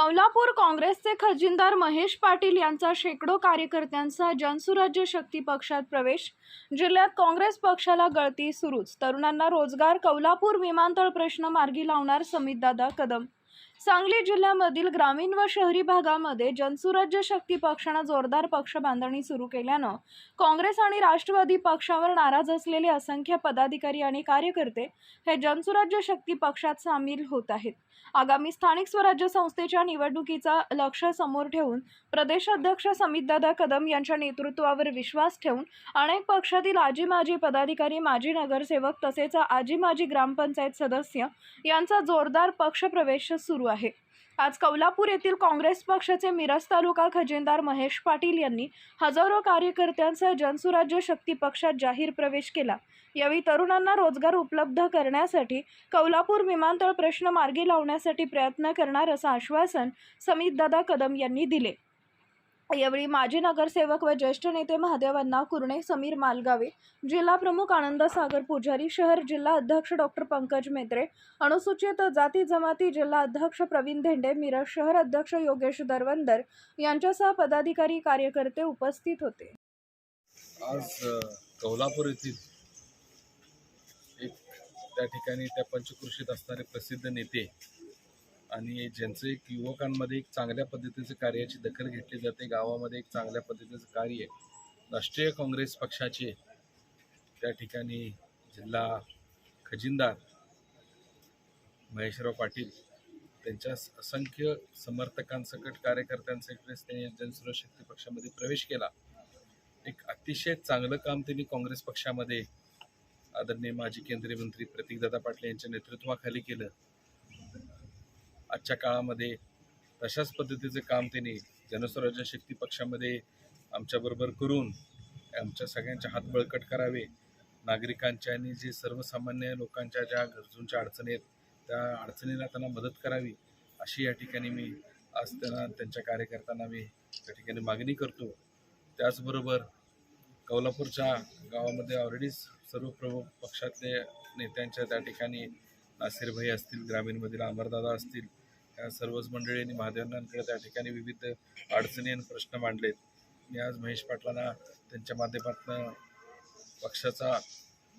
कौलापूर काँग्रेसचे खजिनदार महेश पाटील यांचा शेकडो कार्यकर्त्यांचा जनसुराज्य शक्ती पक्षात प्रवेश. जिल्ह्यात काँग्रेस पक्षाला गळती सुरूच. तरुणांना रोजगार कौलापूर विमानतळ प्रश्न मार्गी लावणार समितदादा कदम. सांगली जिल्ह्यामधील ग्रामीण व शहरी भागामध्ये जनसुराज्य शक्ती पक्षानं जोरदार पक्ष बांधणी सुरू केल्यानं काँग्रेस आणि राष्ट्रवादी पक्षावर नाराज असलेले असंख्य पदाधिकारी आणि कार्यकर्ते हे जनसुराज्य शक्ती पक्षात सामील होत आहेत. आगामी स्थानिक स्वराज्य संस्थेच्या निवडणुकीचा लक्ष समोर ठेवून प्रदेशाध्यक्ष समितदादा कदम यांच्या नेतृत्वावर विश्वास ठेवून अनेक पक्षातील आजी माजी पदाधिकारी माजी नगरसेवक तसेच आजी माजी ग्रामपंचायत सदस्य यांचा जोरदार पक्षप्रवेश सुरू आहे. आज कौलापूर येथील काँग्रेस पक्षाचे मिरज तालुका खजिनदार महेश पाटील यांनी हजारो कार्यकर्त्यांसह जनसुराज्य शक्ती पक्षात जाहीर प्रवेश केला. यावेळी तरुणांना रोजगार उपलब्ध करण्यासाठी कौलापूर विमानतळ प्रश्न मार्गी लावण्यासाठी प्रयत्न करणार असं आश्वासन समितदादा कदम यांनी दिले. यावेळी माजी नगरसेवक व ज्येष्ठ नेते महादेवांना कुर्णे समीर मालगावे जिल्हा प्रमुख आनंद सागर पुजारी शहर जिल्हा अध्यक्ष डॉक्टर पंकज मेत्रे अनुसूचित जाती जमाती जिल्हा अध्यक्ष प्रवीण धेंडे मिरज शहर अध्यक्ष योगेश दरवंदर यांच्यासह पदाधिकारी कार्यकर्ते उपस्थित होते. आज कोल्हापूर येथील एक त्या ठिकाणी त्या पंचकृषीत असणारे प्रसिद्ध नेते आणि ज्यांचं एक युवकांमध्ये एक चांगल्या पद्धतीचं कार्याची दखल घेतली जाते गावामध्ये एक चांगल्या पद्धतीचं कार्य राष्ट्रीय काँग्रेस पक्षाचे त्या ठिकाणी जिल्हा खजिनदार महेशराव पाटील त्यांच्या असंख्य समर्थकांसकट कार्यकर्त्यांसकट त्यांनी जनसुरशक्ती पक्षामध्ये प्रवेश केला. एक अतिशय चांगलं काम त्यांनी काँग्रेस पक्षामध्ये आदरणीय माजी केंद्रीय मंत्री प्रतीकदादा पाटील यांच्या नेतृत्वाखाली केलं. आजच्या काळामध्ये तशाच पद्धतीचं काम त्यांनी जनस्वराज्य शक्ती पक्षामध्ये आमच्याबरोबर करून आमच्या सगळ्यांचे हात बळकट करावे. नागरिकांच्या आणि जे सर्वसामान्य लोकांच्या ज्या गरजूंच्या अडचणी आहेत त्या अडचणीला त्यांना मदत करावी अशी या ठिकाणी मी आज त्यांना त्यांच्या कार्यकर्त्यांना मी त्या ठिकाणी मागणी करतो. त्याचबरोबर कौलापूरच्या गावामध्ये ऑलरेडी सर्व प्रमुख पक्षातले नेत्यांच्या त्या ठिकाणी नासिरभाई असतील ग्रामीणमधील अमरदादा असतील या सर्वच मंडळींनी महादेवांकडे त्या ठिकाणी विविध अडचणी आणि प्रश्न मांडलेत. मी आज महेश पाटलांना त्यांच्या माध्यमातून पक्षाचा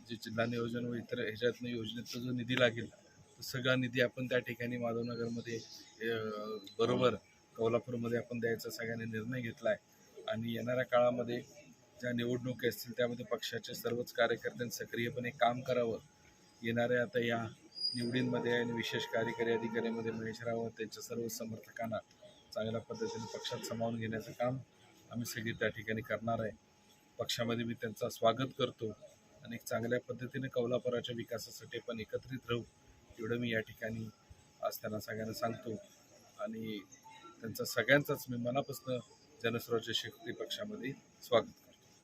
जे जिल्हा नियोजन व इतर ह्याच्यातनं योजनेचा जो निधी लागेल तो सगळा निधी आपण त्या ठिकाणी माधवनगरमध्ये बरोबर कोल्हापूरमध्ये आपण द्यायचा सगळ्यांनी निर्णय घेतला आहे आणि येणाऱ्या काळामध्ये ज्या निवडणुकी असतील त्यामध्ये पक्षाचे सर्वच कार्यकर्त्यांनी सक्रियपणे काम करावं. येणाऱ्या आता या निवडींमध्ये आणि विशेष कार्यकारी अधिकाऱ्यामध्ये महेश रावत त्यांच्या सर्व समर्थकांना चांगल्या पद्धतीने पक्षात सामावून घेण्याचं काम आम्ही सगळी त्या ठिकाणी करणार आहे. पक्षामध्ये मी त्यांचा स्वागत करतो आणि चांगल्या पद्धतीने कोल्हापुराच्या विकासासाठी पण एकत्रित राहू एवढं मी या ठिकाणी आज त्यांना सगळ्यांना सांगतो. आणि त्यांचा सगळ्यांचाच मी मनापासून जनस्वराज्य शक्ती पक्षामध्ये स्वागत करतो.